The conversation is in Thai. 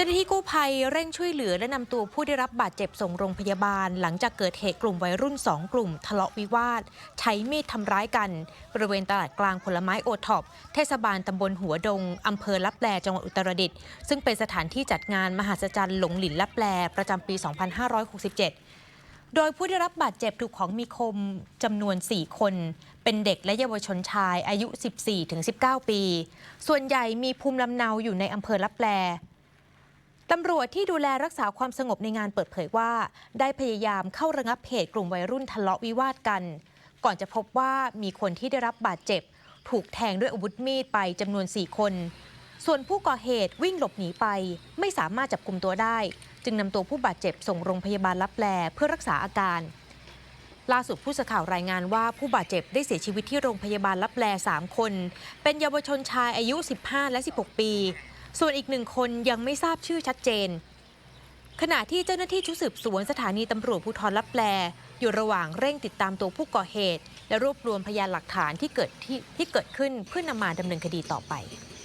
จ้าหน้าที่กู้ภัยเร่งช่วยเหลือและนำตัวผู้ได้รับบาดเจ็บส่งโรงพยาบาล หลังจากเกิดเหตุกลุ่มวัยรุ่น 2 กลุ่ม ทะเลาะวิวาท ใช้มีดทำร้ายกัน บริเวณตลาดกลางผลไม้โอท็อปเทศบาลตำบลหัวดงอำเภอลับแลจังหวัดอุตรดิตถ์ซึ่งเป็นสถานที่จัดงานมหาสจรรย์หลงหลินลับแลประจำปี 2567โดยผู้ได้รับบาดเจ็บถูกของมีคมจำนวน 4 คน เป็นเด็กและเยาวชนชายอายุ 14-19 ปี ส่วนใหญ่มีภูมิลำเนาอยู่ในอำเภอลับแล ตำรวจที่ดูแลรักษาความสงบในงานเปิดเผยว่า ได้พยายามเข้าระงับเหตุกลุ่มวัยรุ่นทะเลาะวิวาทกัน ก่อนจะพบว่ามีคนที่ได้รับบาดเจ็บ ถูกแทงด้วยอาวุธมีดไปจำนวน 4 คน ส่วนผู้ก่อเหตุวิ่งหลบหนีไป ไม่สามารถจับกลุ่มตัวได้ จึงนำตัวผู้บาดเจ็บส่งโรงพยาบาลลับแลเพื่อรักษาอาการล่าสุดผู้สื่อข่าวรายงานว่าผู้บาดเจ็บได้เสียชีวิตที่โรงพยาบาลลับแล 3 คน เป็นเยาวชนชายอายุ 15 และ 16 ปี ส่วนอีกหนึ่งคนยังไม่ทราบชื่อชัดเจน ขณะที่เจ้าหน้าที่ชุดสืบสวนสถานีตำรวจภูธรลับแล อยู่ระหว่างเร่งติดตามตัวผู้ก่อเหตุ และรวบรวมพยานหลักฐานที่เกิดที่ที่เกิดขึ้นเพื่อนำมาดำเนินคดีต่อไป